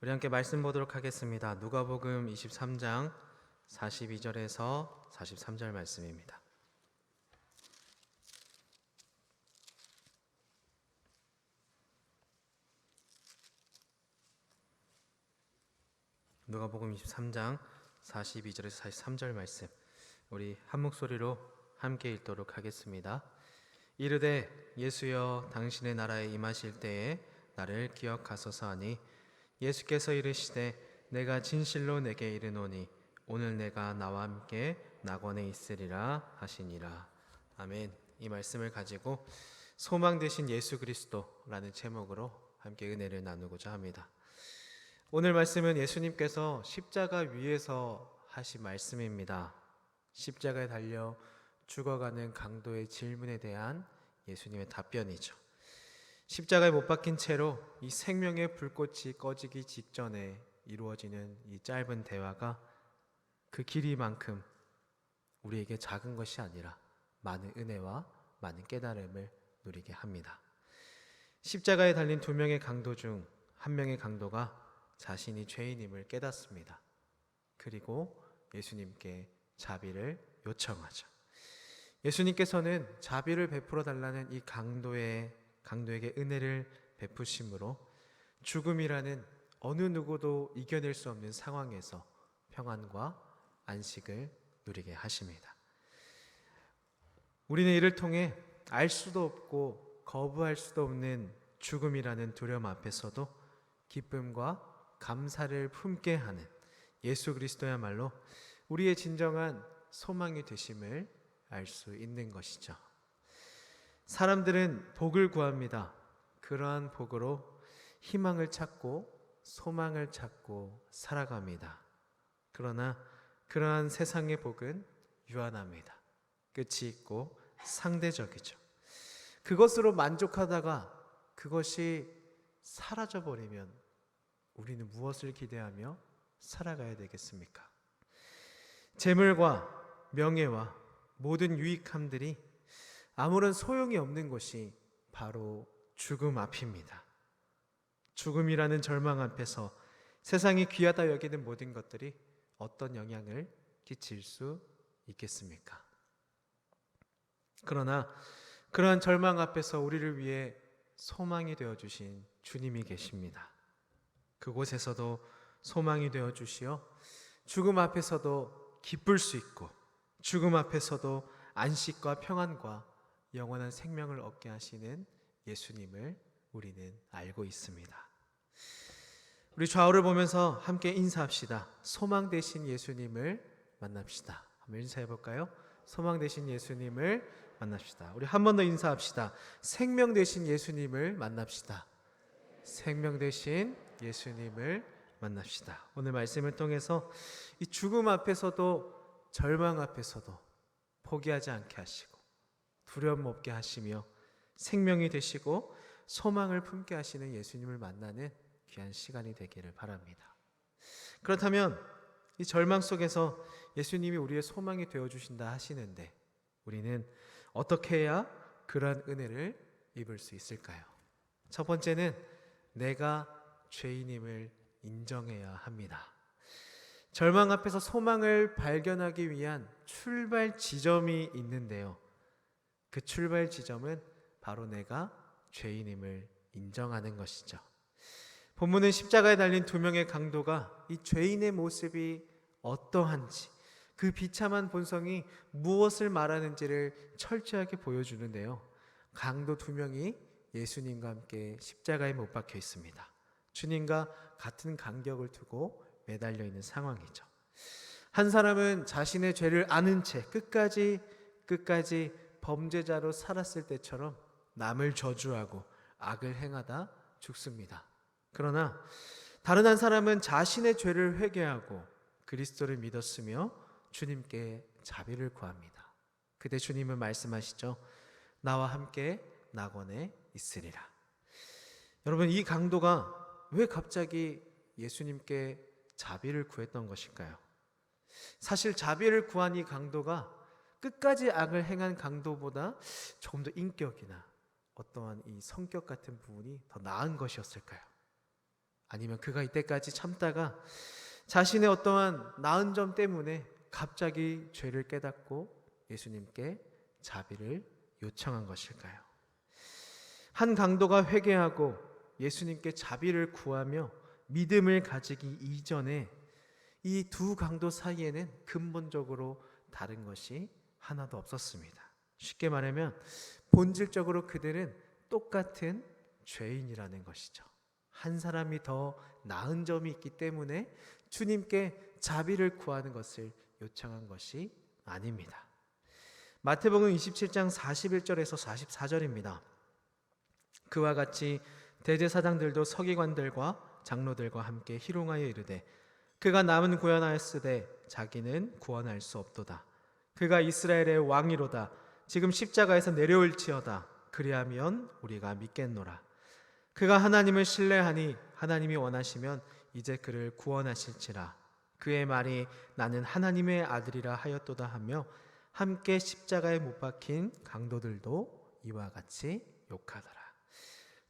우리 함께 말씀 보도록 하겠습니다. 누가복음 23장 42절에서 43절 말씀입니다. 누가복음 23장 42절에서 43절 말씀 우리 한 목소리로 함께 읽도록 하겠습니다. 이르되 예수여 당신의 나라에 임하실 때에 나를 기억하소서 하니 예수께서 이르시되 내가 진실로 내게 이르노니 오늘 내가 나와 함께 낙원에 있으리라 하시니라. 아멘. 이 말씀을 가지고 소망 되신 예수 그리스도라는 제목으로 함께 은혜를 나누고자 합니다. 오늘 말씀은 예수님께서 십자가 위에서 하신 말씀입니다. 십자가에 달려 죽어가는 강도의 질문에 대한 예수님의 답변이죠. 십자가에 못 박힌 채로 이 생명의 불꽃이 꺼지기 직전에 이루어지는 이 짧은 대화가 그 길이만큼 우리에게 작은 것이 아니라 많은 은혜와 많은 깨달음을 누리게 합니다. 십자가에 달린 두 명의 강도 중 한 명의 강도가 자신이 죄인임을 깨닫습니다. 그리고 예수님께 자비를 요청하죠. 예수님께서는 자비를 베풀어 달라는 이 강도의 강도에게 은혜를 베푸심으로 죽음이라는 어느 누구도 이겨낼 수 없는 상황에서 평안과 안식을 누리게 하십니다. 우리는 이를 통해 알 수도 없고 거부할 수도 없는 죽음이라는 두려움 앞에서도 기쁨과 감사를 품게 하는 예수 그리스도야말로 우리의 진정한 소망이 되심을 알 수 있는 것이죠. 사람들은 복을 구합니다. 그러한 복으로 희망을 찾고 소망을 찾고 살아갑니다. 그러나 그러한 세상의 복은 유한합니다. 끝이 있고 상대적이죠. 그것으로 만족하다가 그것이 사라져 버리면 우리는 무엇을 기대하며 살아가야 되겠습니까? 재물과 명예와 모든 유익함들이 아무런 소용이 없는 것이 바로 죽음 앞입니다. 죽음이라는 절망 앞에서 세상이 귀하다 여기는 모든 것들이 어떤 영향을 끼칠 수 있겠습니까? 그러나 그러한 절망 앞에서 우리를 위해 소망이 되어 주신 주님이 계십니다. 그곳에서도 소망이 되어 주시어 죽음 앞에서도 기쁠 수 있고 죽음 앞에서도 안식과 평안과 영원한 생명을 얻게 하시는 예수님을 우리는 알고 있습니다. 우리 좌우를 보면서 함께 인사합시다. 소망 되신 예수님을 만납시다. 한번 인사해 볼까요? 소망 되신 예수님을 만납시다. 우리 한 번 더 인사합시다. 생명 되신 예수님을 만납시다. 생명 되신 예수님을 만납시다. 오늘 말씀을 통해서 이 죽음 앞에서도 절망 앞에서도 포기하지 않게 하시고 두려움 없게 하시며 생명이 되시고 소망을 품게 하시는 예수님을 만나는 귀한 시간이 되기를 바랍니다. 그렇다면 이 절망 속에서 예수님이 우리의 소망이 되어 주신다 하시는데 우리는 어떻게 해야 그러한 은혜를 입을 수 있을까요? 첫 번째는 내가 죄인임을 인정해야 합니다. 절망 앞에서 소망을 발견하기 위한 출발 지점이 있는데요. 그 출발 지점은 바로 내가 죄인임을 인정하는 것이죠. 본문은 십자가에 달린 두 명의 강도가 이 죄인의 모습이 어떠한지 그 비참한 본성이 무엇을 말하는지를 철저하게 보여주는데요. 강도 두 명이 예수님과 함께 십자가에 못 박혀 있습니다. 주님과 같은 간격을 두고 매달려 있는 상황이죠. 한 사람은 자신의 죄를 아는 채 끝까지 끝까지 범죄자로 살았을 때처럼 남을 저주하고 악을 행하다 죽습니다. 그러나 다른 한 사람은 자신의 죄를 회개하고 그리스도를 믿었으며 주님께 자비를 구합니다. 그때 주님은 말씀하시죠. 나와 함께 낙원에 있으리라. 여러분 이 강도가 왜 갑자기 예수님께 자비를 구했던 것일까요? 사실 자비를 구한 이 강도가 끝까지 악을 행한 강도보다 조금 더 인격이나 어떠한 이 성격 같은 부분이 더 나은 것이었을까요? 아니면 그가 이때까지 참다가 자신의 어떠한 나은 점 때문에 갑자기 죄를 깨닫고 예수님께 자비를 요청한 것일까요? 한 강도가 회개하고 예수님께 자비를 구하며 믿음을 가지기 이전에 이 두 강도 사이에는 근본적으로 다른 것이 하나도 없었습니다. 쉽게 말하면 본질적으로 그들은 똑같은 죄인이라는 것이죠. 한 사람이 더 나은 점이 있기 때문에 주님께 자비를 구하는 것을 요청한 것이 아닙니다. 마태복음 27장 41절에서 44절입니다. 그와 같이 대제사장들도 서기관들과 장로들과 함께 희롱하여 이르되 그가 남은 구원하였으되 자기는 구원할 수 없도다. 그가 이스라엘의 왕이로다. 지금 십자가에서 내려올지어다. 그리하면 우리가 믿겠노라. 그가 하나님을 신뢰하니 하나님이 원하시면 이제 그를 구원하실지라. 그의 말이 나는 하나님의 아들이라 하였도다 하며 함께 십자가에 못 박힌 강도들도 이와 같이 욕하더라.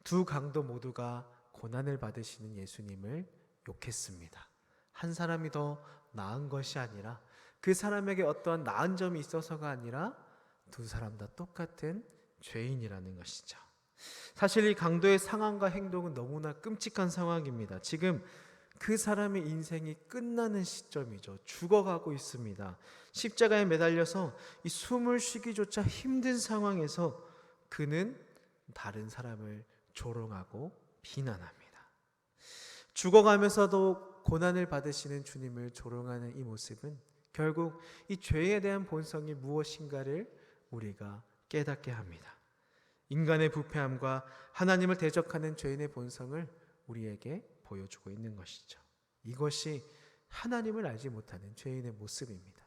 두 강도 모두가 고난을 받으시는 예수님을 욕했습니다. 한 사람이 더 나은 것이 아니라 그 사람에게 어떠한 나은 점이 있어서가 아니라 두 사람 다 똑같은 죄인이라는 것이죠. 사실 이 강도의 상황과 행동은 너무나 끔찍한 상황입니다. 지금 그 사람의 인생이 끝나는 시점이죠. 죽어가고 있습니다. 십자가에 매달려서 이 숨을 쉬기조차 힘든 상황에서 그는 다른 사람을 조롱하고 비난합니다. 죽어가면서도 고난을 받으시는 주님을 조롱하는 이 모습은 결국 이 죄에 대한 본성이 무엇인가를 우리가 깨닫게 합니다. 인간의 부패함과 하나님을 대적하는 죄인의 본성을 우리에게 보여주고 있는 것이죠. 이것이 하나님을 알지 못하는 죄인의 모습입니다.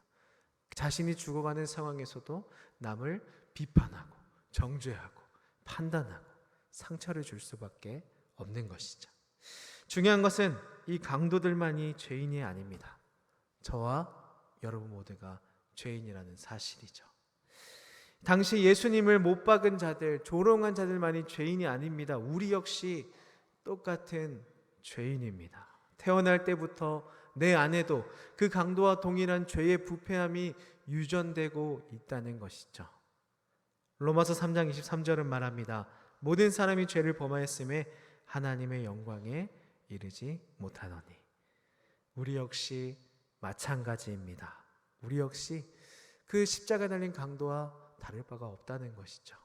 자신이 죽어가는 상황에서도 남을 비판하고 정죄하고 판단하고 상처를 줄 수밖에 없는 것이죠. 중요한 것은 이 강도들만이 죄인이 아닙니다. 저와 여러분 모두가 죄인이라는 사실이죠. 당시 예수님을 못 박은 자들, 조롱한 자들만이 죄인이 아닙니다. 우리 역시 똑같은 죄인입니다. 태어날 때부터 내 안에도 그 강도와 동일한 죄의 부패함이 유전되고 있다는 것이죠. 로마서 3장 23절은 말합니다. 모든 사람이 죄를 범하였음에 하나님의 영광에 이르지 못하노니 우리 역시 마찬가지입니다. 우리 역시 그 십자가 달린 강도와 다를 바가 없다는 것이죠.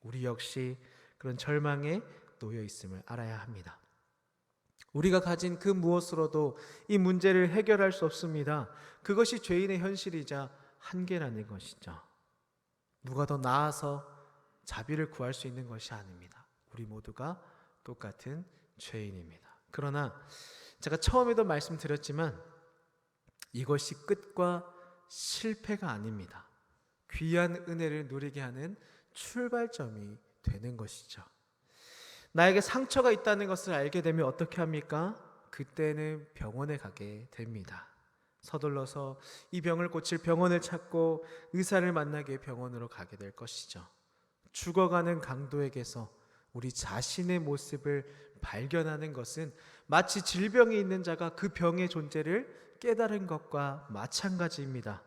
우리 역시 그런 절망에 놓여 있음을 알아야 합니다. 우리가 가진 그 무엇으로도 이 문제를 해결할 수 없습니다. 그것이 죄인의 현실이자 한계라는 것이죠. 누가 더 나아서 자비를 구할 수 있는 것이 아닙니다. 우리 모두가 똑같은 죄인입니다. 그러나 제가 처음에도 말씀드렸지만 이것이 끝과 실패가 아닙니다. 귀한 은혜를 누리게 하는 출발점이 되는 것이죠. 나에게 상처가 있다는 것을 알게 되면 어떻게 합니까? 그때는 병원에 가게 됩니다. 서둘러서 이 병을 고칠 병원을 찾고 의사를 위해 병원으로 가게 될 것이죠. 죽어가는 강도에게서 우리 자신의 모습을 발견하는 것은 마치 질병이 있는 자가 그 병의 존재를 깨달은 것과 마찬가지입니다.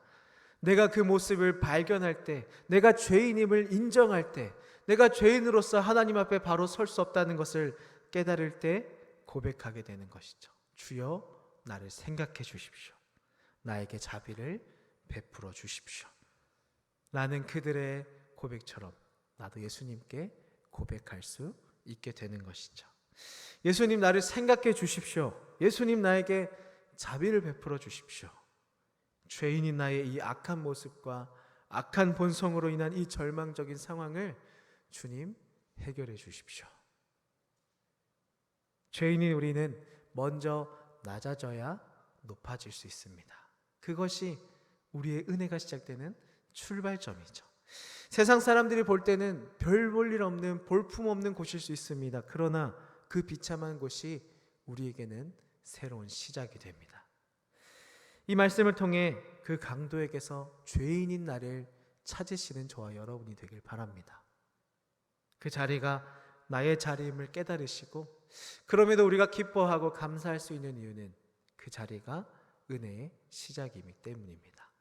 내가 그 모습을 발견할 때, 내가 죄인임을 인정할 때, 내가 죄인으로서 하나님 앞에 바로 설 수 없다는 것을 깨달을 때 고백하게 되는 것이죠. 주여, 나를 생각해 주십시오. 나에게 자비를 베풀어 주십시오. 라는 그들의 고백처럼 나도 예수님께 고백할 수 있게 되는 것이죠. 예수님 나를 생각해 주십시오. 예수님 나에게 자비를 베풀어 주십시오. 죄인인 나의 이 악한 모습과 악한 본성으로 인한 이 절망적인 상황을 주님 해결해 주십시오. 죄인인 우리는 먼저 낮아져야 높아질 수 있습니다. 그것이 우리의 은혜가 시작되는 출발점이죠. 세상 사람들이 볼 때는 별 볼 일 없는 볼품 없는 곳일 수 있습니다. 그러나 그 비참한 곳이 우리에게는 새로운 시작이 됩니다. 이 말씀을 통해 그 강도에게서 죄인인 나를 찾으시는 저와 여러분이 되길 바랍니다. 그 자리가 나의 자리임을 깨달으시고 그럼에도 우리가 기뻐하고 감사할 수 있는 이유는 그 자리가 은혜의 시작이기 때문입니다.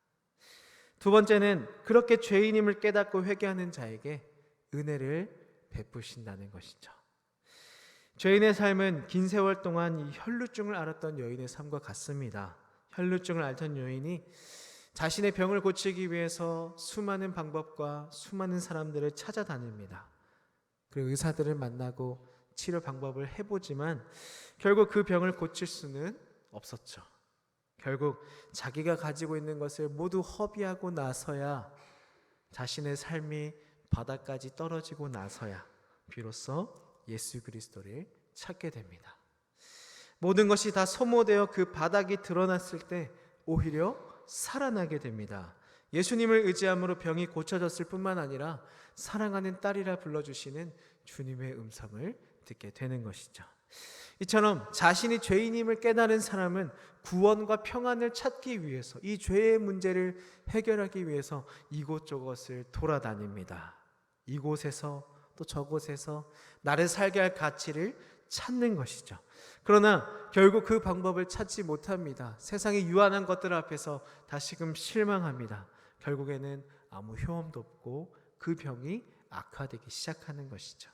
두 번째는 그렇게 죄인임을 깨닫고 회개하는 자에게 은혜를 베푸신다는 것이죠. 죄인의 삶은 긴 세월 동안 이 혈루증을 앓았던 여인의 삶과 같습니다. 혈루증을 앓던 여인이 자신의 병을 고치기 위해서 수많은 방법과 수많은 사람들을 찾아다닙니다. 그 의사들을 만나고 치료 방법을 해보지만 결국 그 병을 고칠 수는 없었죠. 결국 자기가 가지고 있는 것을 모두 허비하고 나서야 자신의 삶이 바닥까지 떨어지고 나서야 비로소 예수 그리스도를 찾게 됩니다. 모든 것이 다 소모되어 그 바닥이 드러났을 때 오히려 살아나게 됩니다. 예수님을 의지함으로 병이 고쳐졌을 뿐만 아니라 사랑하는 딸이라 불러주시는 주님의 음성을 듣게 되는 것이죠. 이처럼 자신이 죄인임을 깨달은 사람은 구원과 평안을 찾기 위해서 이 죄의 문제를 해결하기 위해서 이곳저곳을 돌아다닙니다. 이곳에서 또 저곳에서 나를 살게 할 가치를 찾는 것이죠. 그러나 결국 그 방법을 찾지 못합니다. 세상의 유한한 것들 앞에서 다시금 실망합니다. 결국에는 아무 효험도 없고 그 병이 악화되기 시작하는 것이죠.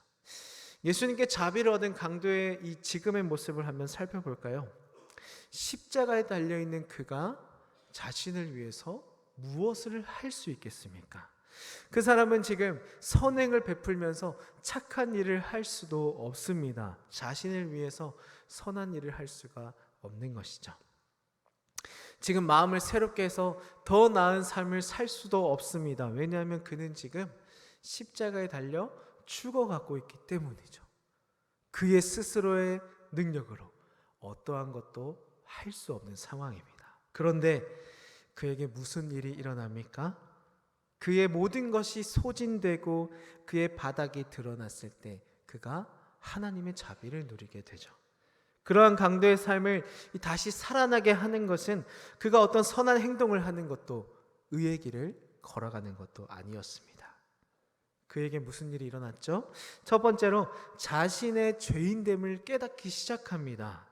예수님께 자비를 얻은 강도의 이 지금의 모습을 한번 살펴볼까요? 십자가에 달려 있는 그가 자신을 위해서 무엇을 할 수 있겠습니까? 그 사람은 지금 선행을 베풀면서 착한 일을 할 수도 없습니다. 자신을 위해서 선한 일을 할 수가 없는 것이죠. 지금 마음을 새롭게 해서 더 나은 삶을 살 수도 없습니다. 왜냐하면 그는 지금 십자가에 달려 죽어가고 있기 때문이죠. 그의 스스로의 능력으로 어떠한 것도 할 수 없는 상황입니다. 그런데 그에게 무슨 일이 일어납니까? 그의 모든 것이 소진되고 그의 바닥이 드러났을 때 그가 하나님의 자비를 누리게 되죠. 그러한 강도의 삶을 다시 살아나게 하는 것은 그가 어떤 선한 행동을 하는 것도 의의 길을 걸어가는 것도 아니었습니다. 그에게 무슨 일이 일어났죠? 첫 번째로 자신의 죄인됨을 깨닫기 시작합니다.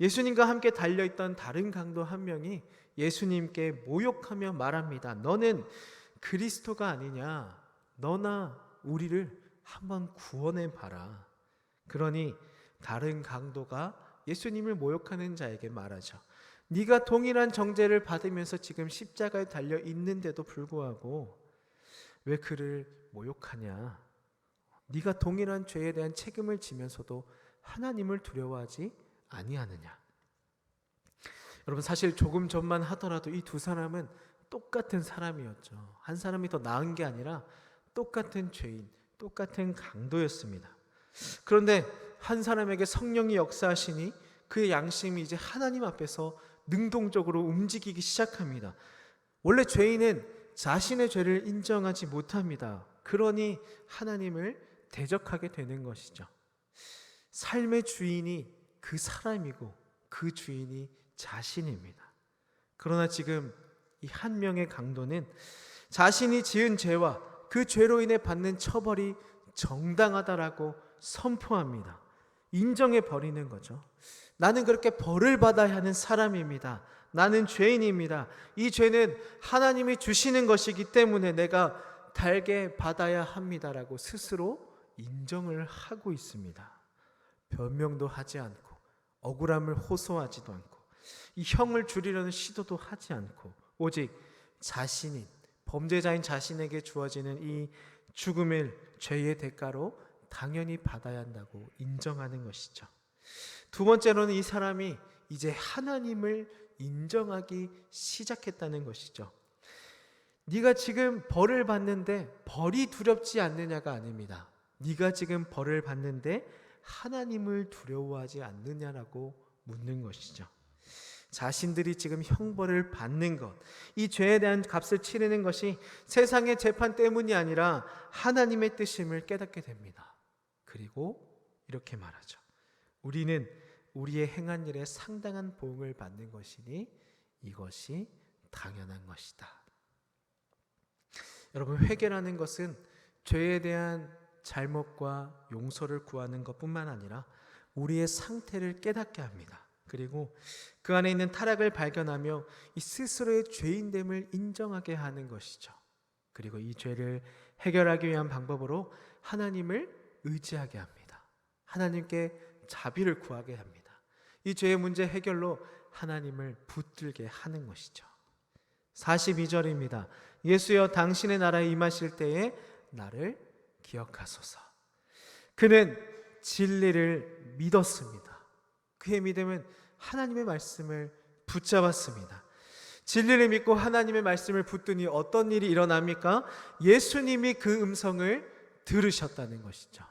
예수님과 함께 달려있던 다른 강도 한 명이 예수님께 모욕하며 말합니다. 너는 그리스도가 아니냐? 너나 우리를 한번 구원해 봐라. 그러니 다른 강도가 예수님을 모욕하는 자에게 말하죠. 네가 동일한 정죄를 받으면서 지금 십자가에 달려 있는데도 불구하고 왜 그를 모욕하냐? 네가 동일한 죄에 대한 책임을 지면서도 하나님을 두려워하지 아니하느냐? 여러분 사실 조금 전만 하더라도 이 두 사람은 똑같은 사람이었죠. 한 사람이 더 나은 게 아니라 똑같은 죄인, 똑같은 강도였습니다. 그런데 한 사람에게 성령이 역사하시니 그의 양심이 이제 하나님 앞에서 능동적으로 움직이기 시작합니다. 원래 죄인은 자신의 죄를 인정하지 못합니다. 그러니 하나님을 대적하게 되는 것이죠. 삶의 주인이 그 사람이고 그 주인이 자신입니다. 그러나 지금 이 한 명의 강도는 자신이 지은 죄와 그 죄로 인해 받는 처벌이 정당하다라고 선포합니다. 인정해 버리는 거죠. 나는 그렇게 벌을 받아야 하는 사람입니다. 나는 죄인입니다. 이 죄는 하나님이 주시는 것이기 때문에 내가 달게 받아야 합니다라고 스스로 인정을 하고 있습니다. 변명도 하지 않고 억울함을 호소하지도 않고 이 형을 줄이려는 시도도 하지 않고 오직 자신인 범죄자인 자신에게 주어지는 이 죽음을 죄의 대가로 당연히 받아야 한다고 인정하는 것이죠. 두 번째로는 이 사람이 이제 하나님을 인정하기 시작했다는 것이죠. 네가 지금 벌을 받는데 벌이 두렵지 않느냐가 아닙니다. 네가 지금 벌을 받는데 하나님을 두려워하지 않느냐라고 묻는 것이죠. 자신들이 지금 형벌을 받는 것, 이 죄에 대한 값을 치르는 것이 세상의 재판 때문이 아니라 하나님의 뜻임을 깨닫게 됩니다. 그리고 이렇게 말하죠. 우리는 우리의 행한 일에 상당한 보응을 받는 것이니 이것이 당연한 것이다. 여러분 회개라는 것은 죄에 대한 잘못과 용서를 구하는 것 뿐만 아니라 우리의 상태를 깨닫게 합니다. 그리고 그 안에 있는 타락을 발견하며 이 스스로의 죄인됨을 인정하게 하는 것이죠. 그리고 이 죄를 해결하기 위한 방법으로 하나님을 의지하게 합니다. 하나님께 자비를 구하게 합니다. 이 죄의 문제 해결로 하나님을 붙들게 하는 것이죠. 42절입니다. 예수여 당신의 나라에 임하실 때에 나를 기억하소서. 그는 진리를 믿었습니다. 그의 믿음은 하나님의 말씀을 붙잡았습니다. 진리를 믿고 하나님의 말씀을 붙드니 어떤 일이 일어납니까? 예수님이 그 음성을 들으셨다는 것이죠.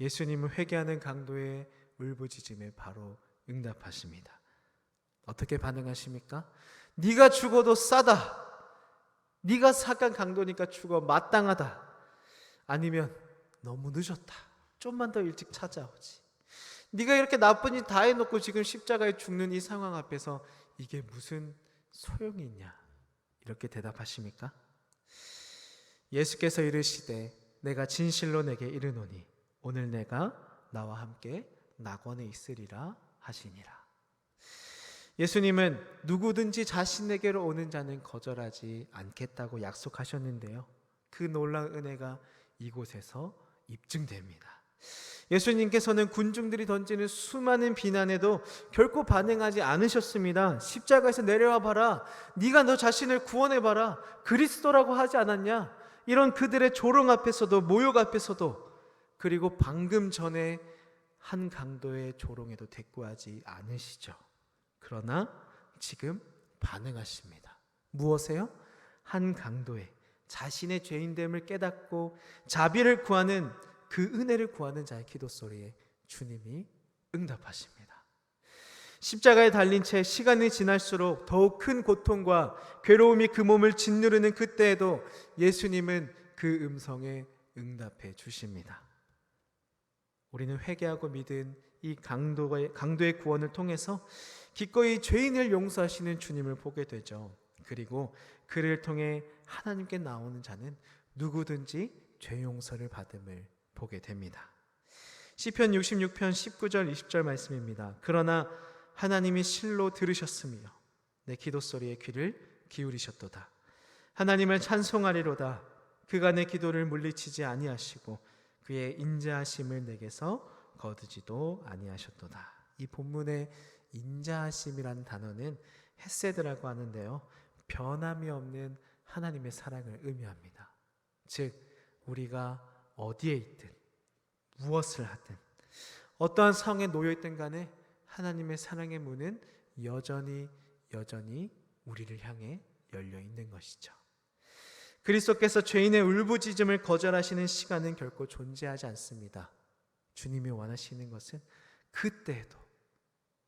예수님은 회개하는 강도의 울부짖음에 바로 응답하십니다. 어떻게 반응하십니까? 네가 죽어도 싸다. 네가 사간 강도니까 죽어 마땅하다. 아니면 너무 늦었다. 좀만 더 일찍 찾아오지. 네가 이렇게 나쁜 일다 해놓고 지금 십자가에 죽는 이 상황 앞에서 이게 무슨 소용이 있냐? 이렇게 대답하십니까? 예수께서 이르시되 내가 진실로 내게 이르노니 오늘 내가 나와 함께 낙원에 있으리라 하시니라. 예수님은 누구든지 자신에게로 오는 자는 거절하지 않겠다고 약속하셨는데요. 그 놀라운 은혜가 이곳에서 입증됩니다. 예수님께서는 군중들이 던지는 수많은 비난에도 결코 반응하지 않으셨습니다. 십자가에서 내려와 봐라. 네가 너 자신을 구원해 봐라. 그리스도라고 하지 않았냐? 이런 그들의 조롱 앞에서도 모욕 앞에서도 그리고 방금 전에 한 강도의 조롱에도 대꾸하지 않으시죠. 그러나 지금 반응하십니다. 무엇에요? 한 강도의 자신의 죄인됨을 깨닫고 자비를 구하는 그 은혜를 구하는 자의 기도 소리에 주님이 응답하십니다. 십자가에 달린 채 시간이 지날수록 더욱 큰 고통과 괴로움이 그 몸을 짓누르는 그때에도 예수님은 그 음성에 응답해 주십니다. 우리는 회개하고 믿은 이 강도의, 강도의 구원을 통해서 기꺼이 죄인을 용서하시는 주님을 보게 되죠. 그리고 그를 통해 하나님께 나오는 자는 누구든지 죄 용서를 받음을 보게 됩니다. 시편 66편 19절 20절 말씀입니다. 그러나 하나님이 실로 들으셨으며 내 기도 소리에 귀를 기울이셨도다. 하나님을 찬송하리로다. 그가 내 기도를 물리치지 아니하시고 그의 인자하심을 내게서 거두지도 아니하셨도다. 이 본문의 인자하심이라는 단어는 헤세드라고 하는데요. 변함이 없는 하나님의 사랑을 의미합니다. 즉 우리가 어디에 있든 무엇을 하든 어떠한 상황에 놓여 있든 간에 하나님의 사랑의 문은 여전히 여전히 우리를 향해 열려 있는 것이죠. 그리스도께서 죄인의 울부짖음을 거절하시는 시간은 결코 존재하지 않습니다. 주님이 원하시는 것은 그때도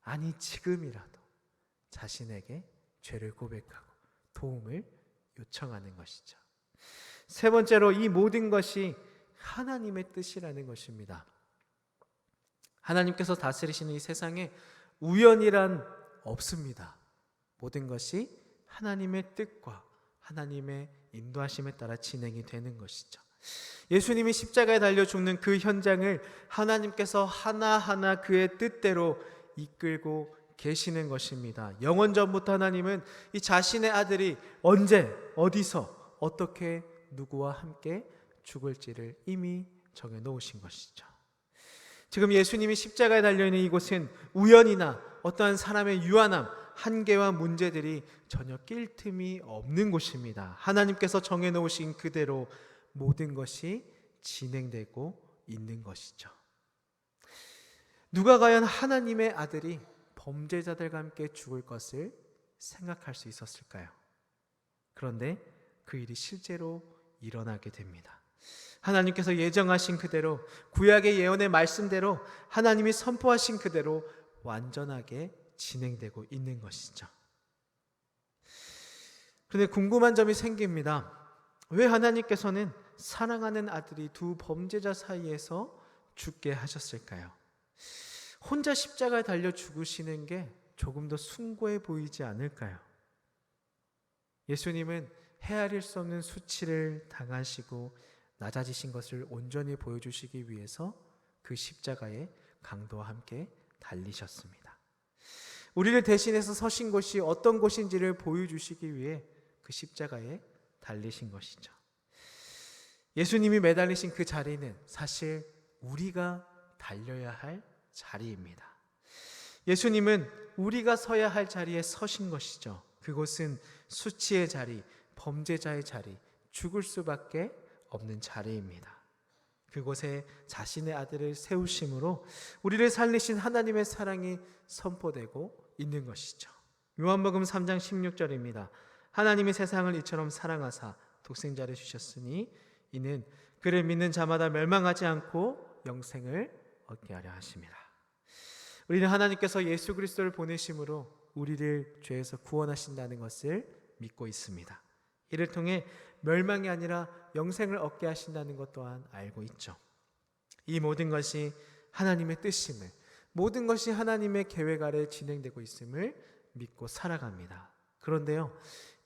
아니 지금이라도 자신에게 죄를 고백하고 도움을 요청하는 것이죠. 세 번째로 이 모든 것이 하나님의 뜻이라는 것입니다. 하나님께서 다스리시는 이 세상에 우연이란 없습니다. 모든 것이 하나님의 뜻과 하나님의 인도하심에 따라 진행이 되는 것이죠. 예수님이 십자가에 달려 죽는 그 현장을 하나님께서 하나하나 그의 뜻대로 이끌고 계시는 것입니다. 영원 전부터 하나님은 이 자신의 아들이 언제 어디서 어떻게 누구와 함께 죽을지를 이미 정해 놓으신 것이죠. 지금 예수님이 십자가에 달려 있는 이곳은 우연이나 어떠한 사람의 유한함, 한계와 문제들이 전혀 낄 틈이 없는 곳입니다. 하나님께서 정해 놓으신 그대로 모든 것이 진행되고 있는 것이죠. 누가 과연 하나님의 아들이 범죄자들과 함께 죽을 것을 생각할 수 있었을까요? 그런데 그 일이 실제로 일어나게 됩니다. 하나님께서 예정하신 그대로 구약의 예언의 말씀대로 하나님이 선포하신 그대로 완전하게 진행되고 있는 것이죠. 그런데 궁금한 점이 생깁니다. 왜 하나님께서는 사랑하는 아들이 두 범죄자 사이에서 죽게 하셨을까요? 혼자 십자가에 달려 죽으시는 게 조금 더 숭고해 보이지 않을까요? 예수님은 헤아릴 수 없는 수치를 당하시고 낮아지신 것을 온전히 보여주시기 위해서 그 십자가의 강도와 함께 달리셨습니다. 우리를 대신해서 서신 곳이 어떤 곳인지를 보여주시기 위해 그 십자가에 달리신 것이죠. 예수님이 매달리신 그 자리는 사실 우리가 달려야 할 자리입니다. 예수님은 우리가 서야 할 자리에 서신 것이죠. 그곳은 수치의 자리, 범죄자의 자리, 죽을 수밖에 없는 자리입니다. 그곳에 자신의 아들을 세우심으로 우리를 살리신 하나님의 사랑이 선포되고 있는 것이죠. 요한복음 3장 16절입니다. 하나님이 세상을 이처럼 사랑하사 독생자를 주셨으니 이는 그를 믿는 자마다 멸망하지 않고 영생을 얻게 하려 하심이라. 우리는 하나님께서 예수 그리스도를 보내심으로 우리를 죄에서 구원하신다는 것을 믿고 있습니다. 이를 통해 멸망이 아니라 영생을 얻게 하신다는 것 또한 알고 있죠. 이 모든 것이 하나님의 뜻임을, 모든 것이 하나님의 계획 아래 진행되고 있음을 믿고 살아갑니다. 그런데요,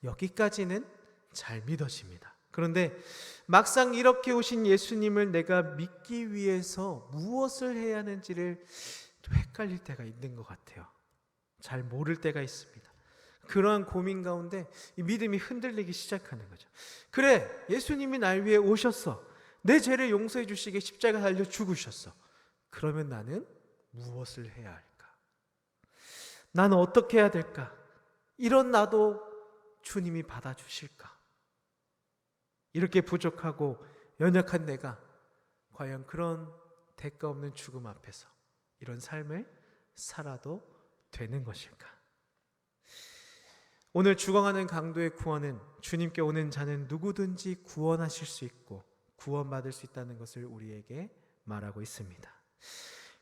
여기까지는 잘 믿어집니다. 그런데 막상 이렇게 오신 예수님을 내가 믿기 위해서 무엇을 해야 하는지를 좀 헷갈릴 때가 있는 것 같아요. 잘 모를 때가 있습니다. 그러한 고민 가운데 이 믿음이 흔들리기 시작하는 거죠. 그래, 예수님이 날 위해 오셨어. 내 죄를 용서해 주시게 십자가 달려 죽으셨어. 그러면 나는 무엇을 해야 할까? 나는 어떻게 해야 될까? 이런 나도 주님이 받아주실까? 이렇게 부족하고 연약한 내가 과연 그런 대가 없는 죽음 앞에서 이런 삶을 살아도 되는 것일까? 오늘 죽어가는 강도의 구원은 주님께 오는 자는 누구든지 구원하실 수 있고 구원받을 수 있다는 것을 우리에게 말하고 있습니다.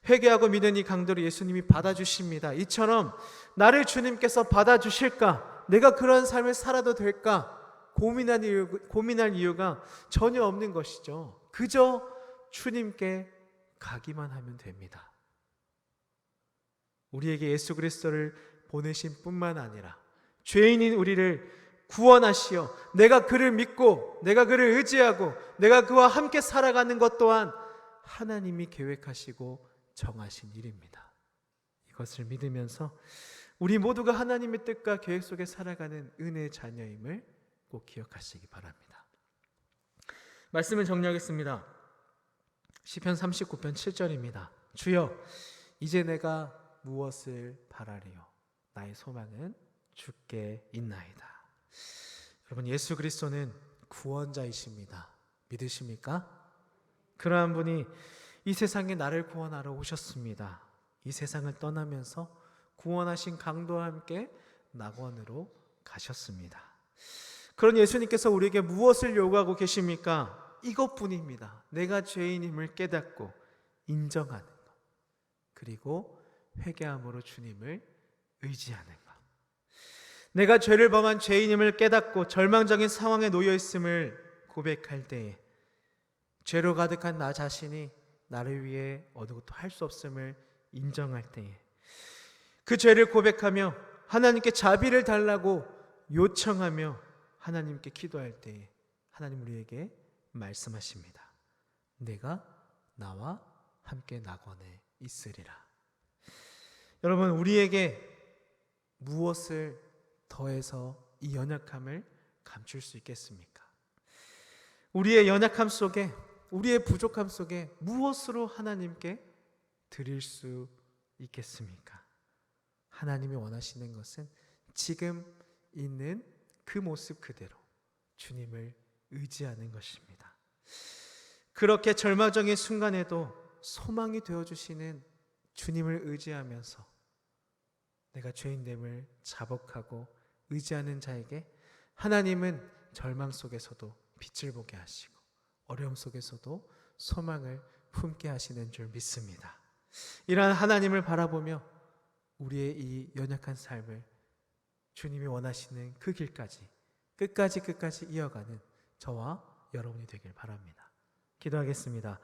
회개하고 믿는 이 강도를 예수님이 받아주십니다. 이처럼 나를 주님께서 받아주실까? 내가 그런 삶을 살아도 될까? 고민한 이유, 고민할 이유가 전혀 없는 것이죠. 그저 주님께 가기만 하면 됩니다. 우리에게 예수 그리스도를 보내신 뿐만 아니라 죄인인 우리를 구원하시어 내가 그를 믿고 내가 그를 의지하고 내가 그와 함께 살아가는 것 또한 하나님이 계획하시고 정하신 일입니다. 이것을 믿으면서 우리 모두가 하나님의 뜻과 계획 속에 살아가는 은혜의 자녀임을 꼭 기억하시기 바랍니다. 말씀을 정리하겠습니다. 시편 39편 7절입니다. 주여 이제 내가 무엇을 바라리요 나의 소망은 주께 있나이다. 여러분 예수 그리스도는 구원자이십니다. 믿으십니까? 그러한 분이 이 세상에 나를 구원하러 오셨습니다. 이 세상을 떠나면서 구원하신 강도와 함께 낙원으로 가셨습니다. 그런 예수님께서 우리에게 무엇을 요구하고 계십니까? 이것뿐입니다. 내가 죄인임을 깨닫고 인정하는 것. 그리고 회개함으로 주님을 의지하는 것. 내가 죄를 범한 죄인임을 깨닫고 절망적인 상황에 놓여 있음을 고백할 때에 죄로 가득한 나 자신이 나를 위해 어느 것도 할 수 없음을 인정할 때에 그 죄를 고백하며 하나님께 자비를 달라고 요청하며 하나님께 기도할 때에 하나님 우리에게 말씀하십니다. 내가 나와 함께 낙원에 있으리라. 여러분 우리에게 무엇을 더해서 이 연약함을 감출 수 있겠습니까? 우리의 연약함 속에 우리의 부족함 속에 무엇으로 하나님께 드릴 수 있겠습니까? 하나님이 원하시는 것은 지금 있는 그 모습 그대로 주님을 의지하는 것입니다. 그렇게 절망적인 순간에도 소망이 되어 주시는 주님을 의지하면서 내가 죄인됨을 자복하고 의지하는 자에게 하나님은 절망 속에서도 빛을 보게 하시고 어려움 속에서도 소망을 품게 하시는 줄 믿습니다. 이러한 하나님을 바라보며 우리의 이 연약한 삶을 주님이 원하시는 그 길까지 끝까지 끝까지 이어가는 저와 여러분이 되길 바랍니다. 기도하겠습니다.